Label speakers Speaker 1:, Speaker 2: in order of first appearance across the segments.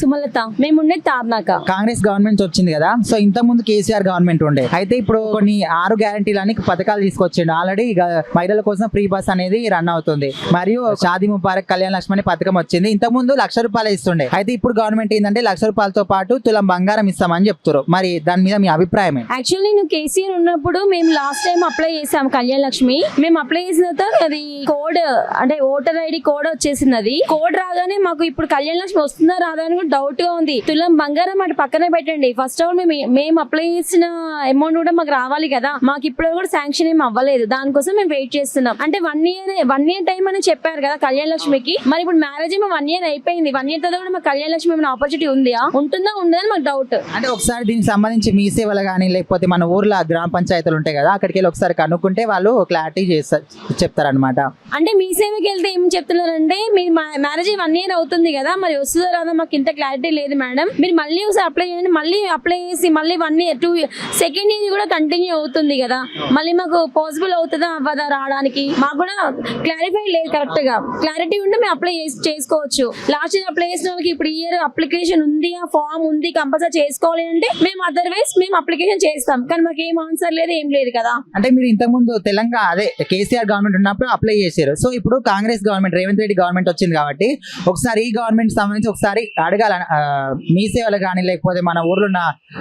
Speaker 1: సుమలత మేముండే తార్నాక.
Speaker 2: కాంగ్రెస్ గవర్నమెంట్ వచ్చింది కదా సో ఇంత ముందు కేసీఆర్ గవర్నమెంట్ ఉండే. అయితే ఇప్పుడు కొన్ని ఆరు గ్యారంటీలు అని పథకాలు తీసుకొచ్చిండు. ఆల్రెడీ మహిళల కోసం ఫ్రీ బస్ అనేది రన్ అవుతుంది. మరియు షాదీ ముబారక్ కళ్యాణ లక్ష్మి అనే పథకం వచ్చింది. ఇంత ముందు లక్ష రూపాయలు ఇస్తుండే. అయితే ఇప్పుడు గవర్నమెంట్ ఏంటంటే లక్ష రూపాయలతో పాటు తులం బంగారం ఇస్తామని చెప్తారు మరి దాని మీద మీ అభిప్రాయం?
Speaker 1: యాక్చువల్లీ నువ్వు కేసీఆర్ ఉన్నప్పుడు మేము లాస్ట్ టైం అప్లై చేసాం కళ్యాణ్ లక్ష్మి. మేము అప్లై చేసిన తర్వాత అది కోడ్ అంటే ఓటర్ ఐడి కోడ్ వచ్చేసింది అది కోడ్ రాగానే మాకు ఇప్పుడు కళ్యాణ్ లక్ష్మి వస్తుందా రాదా అని కూడా డౌట్గా ఉంది. తులం బంగారం అటు పక్కనే పెట్టండి. ఫస్ట్ ఆఫ్ ఆల్ మేము మేము అప్లై చేసిన అమౌంట్ కూడా మాకు రావాలి కదా. మాకు ఇప్పుడు కూడా శాంక్షన్ ఏం అవ్వలేదు. దానికోసం మేము వెయిట్ చేస్తున్నాం. అంటే one year one year time అని చెప్పారు కదా కళ్యాణ్ లక్ష్మికి మరి ఇప్పుడు మ్యారేజ్ ఏమో వన్ ఇయర్ అయిపోయింది. వన్ ఇయర్ తర్వాత కూడా మాకు కళ్యాణ్ లక్ష్మి ఏమైనా ఆపర్చునిటీ ఉందా? ఉంటుందా ఉండదా అని మాకు డౌట్
Speaker 2: అంటే ఒకసారి దీనికి సంబంధించి మీ సేవలు కానీ లేకపోతే మన ఊర్లో గ్రామ పంచాయతీలు ఉంటాయి కదా అక్కడికి వెళ్ళి ఒకసారి కనుక్కుంటే వాళ్ళు క్లారిటీ చేస్తారు చెప్తారనమాట
Speaker 1: అంటే మీ సేవకి వెళ్తే ఏం చెప్తున్నారంటే మీ మ్యారేజ్ వన్ ఇయర్ అవుతుంది కదా మరి వస్తుందో రాదో మాకు ఇంత క్లారిటీ లేదు మేడం మీరు మళ్ళీ ఒకసారి అప్లై చేయండి మళ్ళీ అప్లై చేసి మళ్ళీ one year two second year కూడా కంటిన్యూ అవుతుంది కదా. మళ్ళీ మాకు పాసిబుల్ అవుతుందా అవ్వదా రావడానికి? మాకు కూడా క్లారిఫై లేదు కరెక్ట్గా. క్లారిటీ ఉంటే మేము అప్లై చేసుకోవచ్చు. లాస్ట్ ఇయర్ అప్లై చేసిన వాళ్ళకి ఇప్పుడు ఇయర్ అప్లికేషన్ ఉంది ఆ ఫామ్ ఉంది కంపల్సరీ చేసుకోవాలి అంటే మేము అదర్వైజ్ మేము అప్లికేషన్ చేస్తాం. కానీ మాకు ఏం ఆన్సర్ లేదు ఏం లేదు కదా.
Speaker 2: అంటే మీరు ఇంతకుముందు తెలంగాణ అదే కేసీఆర్ గవర్నమెంట్ ఉన్నప్పుడు అప్లై చేశారు. సో ఇప్పుడు కాంగ్రెస్ గవర్నమెంట్ రేవంత్ రెడ్డి గవర్నమెంట్ వచ్చింది కాబట్టి ఒకసారి ఈ గవర్నమెంట్ సంబంధించి ఒకసారి అడగాల. ఆ, మీ సేవలు కానీ లేకపోతే మన ఊర్లో ఉన్న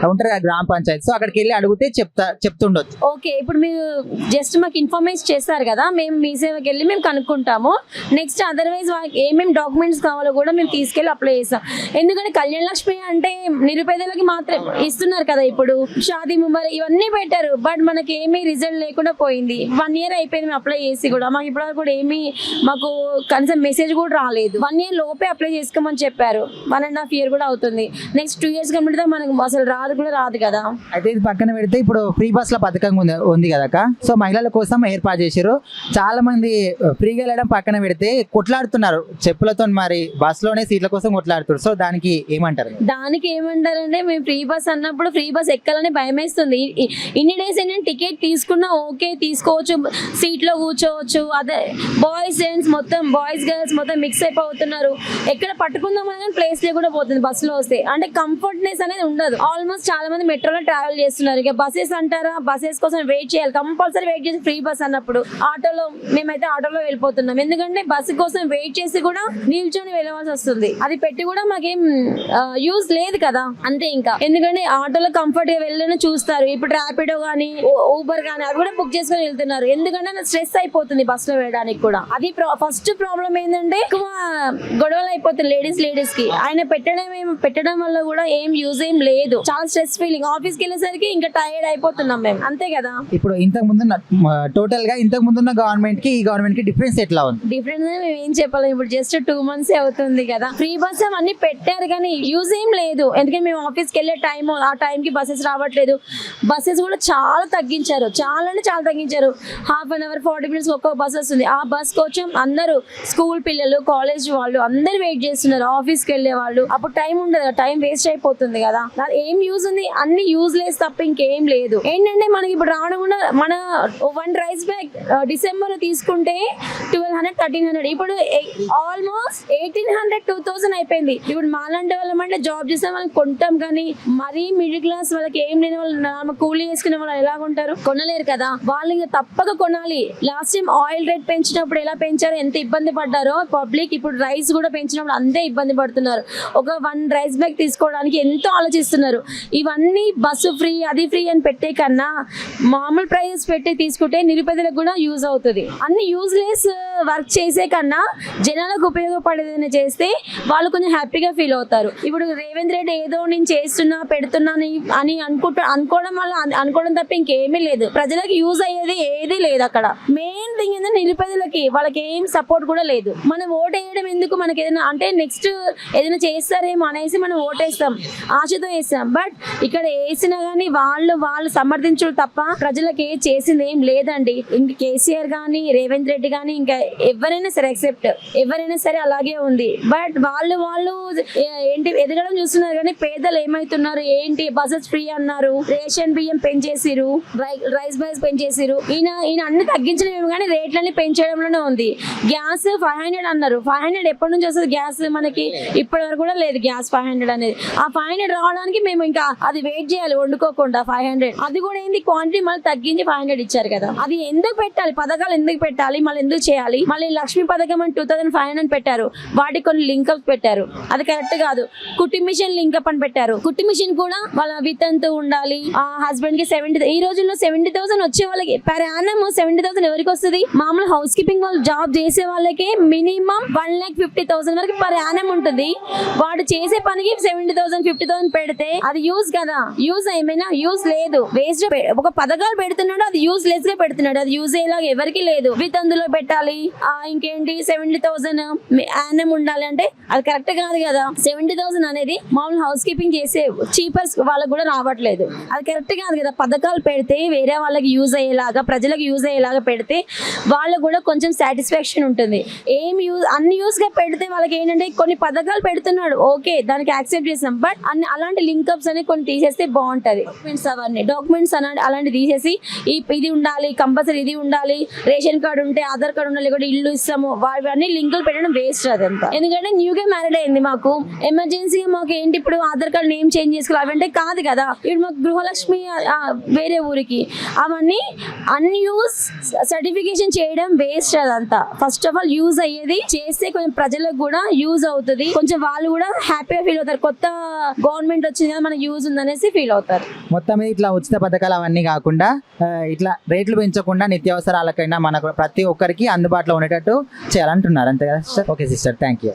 Speaker 2: ఉంటారు కదా గ్రామ పంచాయతీ. సో అక్కడికి వెళ్ళి అడిగితే చెప్తా చెప్తుండొచ్చు.
Speaker 1: ఓకే ఇప్పుడు మీరు జస్ట్ మాకు ఇన్ఫర్మేషన్ చేస్తారు కదా మేము మీ సేవకి వెళ్ళి మేము కనుక్కుంటాము. నెక్స్ట్ అదర్వైజ్ ఏమేమి డాక్యుమెంట్స్ కావాలో కూడా మేము తీసుకెళ్ళి అప్లై చేస్తాం. ఎందుకంటే కళ్యాణ లక్ష్మి అంటే నిరుపేదలకి మాత్రం ఇస్తున్నారు కదా ఇప్పుడు. షాదీ ముంబర్ ఇవన్నీ పెట్టారు బట్ మనకి ఏమీ రిజల్ట్ లేకుండా పోయింది. వన్ ఇయర్ అయిపోయింది మేము అప్లై చేసి కూడా. మాకు ఇప్పటివరకు కూడా ఏమీ మాకు కనీసం మెసేజ్ కూడా రాలేదు. వన్ ఇయర్ లోపే అప్లై చేసుకోమని చెప్పారు. వన్ అండ్ హాఫ్ ఇయర్ కూడా అవుతుంది. నెక్స్ట్ టూ ఇయర్స్ కంప్లీట్ మనకు అసలు రాదు కూడా రాదు కదా.
Speaker 2: అయితే ఇది పక్కన పెడితే ఇప్పుడు ఫ్రీ బస్లో పథకం ఉంది కదక సో మహిళల కోసం ఏర్పాటు చేశారు చాలా మంది ఫ్రీగా వెళ్ళడం పక్కన పెడితే కొట్లాడుతున్నారు. చెప్పులతో మరి బస్లోనే సీట్ల కోసం కొట్లాడుతున్నారు. సో దానికి ఏమంటారు?
Speaker 1: దానికి ఏమంటారంటే మేము ఫ్రీ బస్ అన్నప్పుడు ఫ్రీ బస్ ఎక్కాలని భయం వేస్తుంది ఇ- ఇన్ని డేస్ ఏంటంటే టికెట్ తీసుకున్నా ఓకే తీసుకోవచ్చు. సీట్లో కూర్చోవచ్చు. అదే బాయ్స్ జెంట్స్ మొత్తం బాయ్స్ గర్ల్స్ మొత్తం మిక్స్ అయిపోతున్నారు. ఎక్కడ పట్టుకుందాం ప్లేస్ లేకుండా పోతుంది బస్లో వస్తే. అంటే కంఫర్ట్నెస్ అనేది ఉండదు. ఆల్మోస్ట్ చాలా మంది మెట్రోలో ట్రావెల్ చేస్తున్నారు. ఇక బస్సెస్ అంటారా? బస్సెస్ కోసం వెయిట్ చేయాలి. కంపల్సరీ వెయిట్ చేసి ఫ్రీ బస్ అన్నప్పుడు ఆటోలో మేమైతే ఆటోలో వెళ్ళిపోతున్నాం. ఎందుకంటే బస్సు కోసం వెయిట్ చేసి కూడా నిల్చొని వెళ్ళవలసి వస్తుంది. అది పెట్టి కూడా మాకేం యూజ్ లేదు కదా. అంతే ఇంకా. ఎందుకంటే ఆటోలో కంఫర్ట్గా వెళ్ళని చూస్తారు. ఇప్పుడు ర్యాపిడో గానీ ఊబర్ గానీ అవి కూడా బుక్ చేసుకొని వెళ్తున్నారు. ఎందుకంటే స్ట్రెస్ అయిపోతుంది బస్లో వెళ్ళడానికి కూడా. అది ఫస్ట్ ప్రాబ్లం ఏంటంటే ఎక్కువ గొడవలు అయిపోతుంది లేడీస్ లేడీస్కి. ఆయన పెట్టడం ఏం పెట్టడం వల్ల కూడా ఏం యూజ్ ఏం లేదు. చాలా స్ట్రెస్ ఫీలింగ్ ఆఫీస్కి వెళ్ళేసరికి ఇంకా టైర్డ్ అయిపోతున్నాం మేము. అంతే కదా?
Speaker 2: ఇప్పుడు ఇంతకు ముందు టోటల్గా ఇంతకు ముందున్న గవర్నమెంట్కి ఈ గవర్నమెంట్కి డిఫరెన్స్ ఎట్లా ఉంది?
Speaker 1: డిఫరెన్స్ మేము ఏం చెప్పాలి. ఇప్పుడు జస్ట్ టూ మంత్స్ అవుతుంది కదా. ఫ్రీ బస్ అవన్నీ పెట్టారు కానీ యూజ్ ఏం లేదు. ఎందుకంటే మేము ఆఫీస్కి వెళ్ళే టైం ఆ టైంకి బస్సెస్ రావట్లేదు. బస్సెస్ కూడా చాలా తగ్గించారు. చాలా అంటే చాలా తగ్గించారు. Half an hour forty minutes ఒక్కొక్క బస్ వస్తుంది. ఆ బస్ కోసం అందరూ స్కూల్ పిల్లలు కాలేజ్ వాళ్ళు అందరు వెయిట్ చేస్తున్నారు. ఆఫీస్కి వెళ్ళే వాళ్ళు. అప్పుడు టైం ఉండదు టైం వేస్ట్ అయిపోతుంది కదా. ఏం యూజ్ ఉంది? అన్ని యూజ్ లెస్ తప్ప ఇంకేం లేదు. ఏంటంటే మనకి ఇప్పుడు రావడం కూడా మన వన్ రైస్ బ్యాగ్ డిసెంబర్ తీసుకుంటే ట్వెల్వ్ హండ్రెడ్ థర్టీన్ హండ్రెడ్ ఇప్పుడు almost eighteen hundred two thousand అయిపోయింది. ఇప్పుడు మాలాంటి వాళ్ళం అంటే జాబ్ చేసే వాళ్ళకి కొంటాం కానీ మరీ మిడిల్ క్లాస్ వాళ్ళకి ఏం లేని వాళ్ళు నార్మల్ కూలీ చేసుకునే వాళ్ళు ఎలా కొంటారు కొనలేరు కదా. వాళ్ళు ఇంకా తప్పక కొనాలి. లాస్ట్ టైం ఆయిల్ రేట్ పెంచినప్పుడు ఎలా పెంచారో ఎంత ఇబ్బంది పడ్డారో పబ్లిక్ ఇప్పుడు రైస్ కూడా పెంచినప్పుడు అంతే ఇబ్బంది పడుతున్నారు. ఒక వన్ రైస్ బ్యాగ్ తీసుకోవడానికి ఎంతో ఆలోచిస్తున్నారు. ఇవన్నీ బస్సు ఫ్రీ అది ఫ్రీ అని పెట్టే కన్నా మామూలు ప్రైజెస్ పెట్టి తీసుకుంటే నిరుపేదలకు కూడా యూజ్ అవుతుంది. అన్ని యూజ్లెస్ వర్క్ చేసే కన్నా జనాలకు ఉపయోగపడేదని చేస్తే వాళ్ళు కొంచెం హ్యాపీగా ఫీల్ అవుతారు. ఇప్పుడు రేవంత్ రెడ్డి ఏదో నేను చేస్తున్నా పెడుతున్నా అని- అని అనుకుంటా అనుకోవడం వల్ల అనుకోవడం తప్ప ఇంకేమీ లేదు. ప్రజలకు యూజ్ అయ్యేది ఏది లేదు అక్కడ. మెయిన్ థింగ్ ఏంటంటే నిరుపేదలకి వాళ్ళకి ఏం సపోర్ట్ కూడా లేదు. మనం ఓట్ వేయడం ఎందుకు? మనకి ఏదైనా అంటే నెక్స్ట్ ఏదైనా వేస్తారేమో అనేసి మనం ఓటేస్తాం ఆశతో వేస్తాం బట్ ఇక్కడ వేసినా కానీ వాళ్ళు వాళ్ళు సమర్థించడం తప్ప ప్రజలకు ఏ చేసింది ఏం లేదండి. ఇంక కేసీఆర్ కానీ రేవంత్ రెడ్డి కానీ ఇంకా ఎవరైనా సరే ఎక్సెప్ట్ ఎవరైనా సరే అలాగే ఉంది. బట్ వాళ్ళు వాళ్ళు ఏంటి ఎదగడం చూస్తున్నారు కానీ పేదలు ఏమైతున్నారు? ఏంటి బసెస్ ఫ్రీ అన్నారు? రేషన్ బియ్యం పెంచేసిరు రై- రైస్ బైస్ పెంచేసిరు ఈయన ఈయన అన్ని తగ్గించలేము కానీ రేట్లన్నీ పెంచడంలోనే ఉంది. గ్యాస్ ఫైవ్ హండ్రెడ్ అన్నారు. ఫైవ్ హండ్రెడ్ ఎప్పటి నుంచి వస్తుంది గ్యాస్ మనకి? ఇప్పటి వరకు కూడా లేదు గ్యాస్ ఫైవ్ హండ్రెడ్ అనేది. ఆ ఫైవ్ హండ్రెడ్ రావడానికి మేము ఇంకా అది వెయిట్ చేయాలి వండుకోకుండా ఫైవ్ హండ్రెడ్. అది కూడా ఏంది క్వాంటిటీ మళ్ళీ తగ్గించి ఫైవ్ హండ్రెడ్ ఇచ్చారు కదా. అది ఎందుకు పెట్టాలి పథకాలు ఎందుకు పెట్టాలి మళ్ళీ ఎందుకు చేయాలి? మళ్ళీ లక్ష్మీ పథకం అని టూ థౌసండ్ ఫైవ్ హండ్రెడ్ పెట్టారు. వాటికి కొన్ని లింకప్ పెట్టారు. అది కరెక్ట్ కాదు. కుట్టి మిషన్ లింకప్ అని పెట్టారు. కుట్టి మిషన్ కూడా వాళ్ళ వితంతు ఉండాలి. ఆ హస్బెండ్కి సెవెంటీ ఈ రోజుల్లో సెవెంటీ థౌసండ్ వచ్చే వాళ్ళకి పర్ యానం సెవెంటీ థౌసండ్ ఎవరికి వస్తుంది? మామూలు హౌస్ కీపింగ్ వాళ్ళు జాబ్ చేసే వాళ్ళకి minimum one lakh fifty thousand వరకు పర్ యానం ఉంటుంది. వాడు చేసే పనికి సెవెంటీ థౌసండ్ ఫిఫ్టీ థౌసండ్ పెడితే అది యూజ్ కదా. యూజ్ ఏమైనా యూజ్ లేదు. వేస్ట్ ఒక పథకాలు పెడుతున్నాడు అది యూజ్ లెస్గా పెడుతున్నాడు. అది యూజ్ అయ్యేలాగా ఎవరికి లేదు. విత్ అందులో పెట్టాలి. ఆ ఇంకేంటి? సెవెంటీ థౌసండ్ యానం ఉండాలి అంటే అది కరెక్ట్ కాదు కదా. సెవెంటీ థౌసండ్ అనేది మామూలు హౌస్ కీపింగ్ చేసే చీపర్స్ వాళ్ళకి కూడా రావట్లేదు. అది కరెక్ట్ కాదు కదా. పథకాలు పెడితే వేరే వాళ్ళకి యూజ్ అయ్యేలాగా ప్రజలకు యూజ్ అయ్యేలాగా పెడితే వాళ్ళకు కూడా కొంచెం సాటిస్ఫాక్షన్ ఉంటుంది. ఏం యూజ్ అన్ని యూజ్గా పెడితే వాళ్ళకి ఏంటంటే కొన్ని పథకాలు పెడుతున్నాడు ఓకే దానికి యాక్సెప్ట్ చేసాం బట్ అన్ని అలాంటి లింకప్స్ అనేవి కొన్ని తీసేస్తే బాగుంటది. డాక్యుమెంట్స్ అవన్నీ డాక్యుమెంట్స్ అలా అలాంటి తీసేసి ఈ ఇది ఉండాలి కంపల్సరీ ఇది ఉండాలి రేషన్ కార్డు ఉంటే ఆధార్ కార్డు ఉండాలి కూడా ఇల్లు ఇస్తాము అవన్నీ లింకులు పెట్టడం వేస్ట్ అదంతా. ఎందుకంటే న్యూగా మ్యారీడ్ అయింది మాకు. ఎమర్జెన్సీగా మాకు ఏంటి ఇప్పుడు ఆధార్ కార్డు నేమ్ చేంజ్ చేసుకోవాలి అవంటే కాదు కదా. ఇప్పుడు మాకు గృహలక్ష్మి వేరే ఊరికి. అవన్నీ అన్యూస్ సర్టిఫికేషన్ చేయడం వేస్ట్ అదంతా. ఫస్ట్ ఆఫ్ ఆల్ యూజ్ అయ్యేది చేస్తే కొంచెం ప్రజలకు కూడా యూజ్ అవుతుంది. కొంచెం వాళ్ళు కూడా హ్యాపీగా ఫీల్ అవుతారు. కొత్త గవర్నమెంట్ వచ్చింది కదా మనకి యూజ్ ఉందనేసి ఫీల్ అవుతారు.
Speaker 2: మొత్తం మీద ఇట్లా ఉచిత పథకాలు అవన్నీ కాకుండా ఇట్లా రేట్లు పెంచకుండా నిత్యావసరాలకైనా మనకు ప్రతి ఒక్కరికి అందుబాటులో ఉండేటట్టు చేయాలంటున్నారు. అంతే కదా ఓకే సిస్టర్ థ్యాంక్ యూ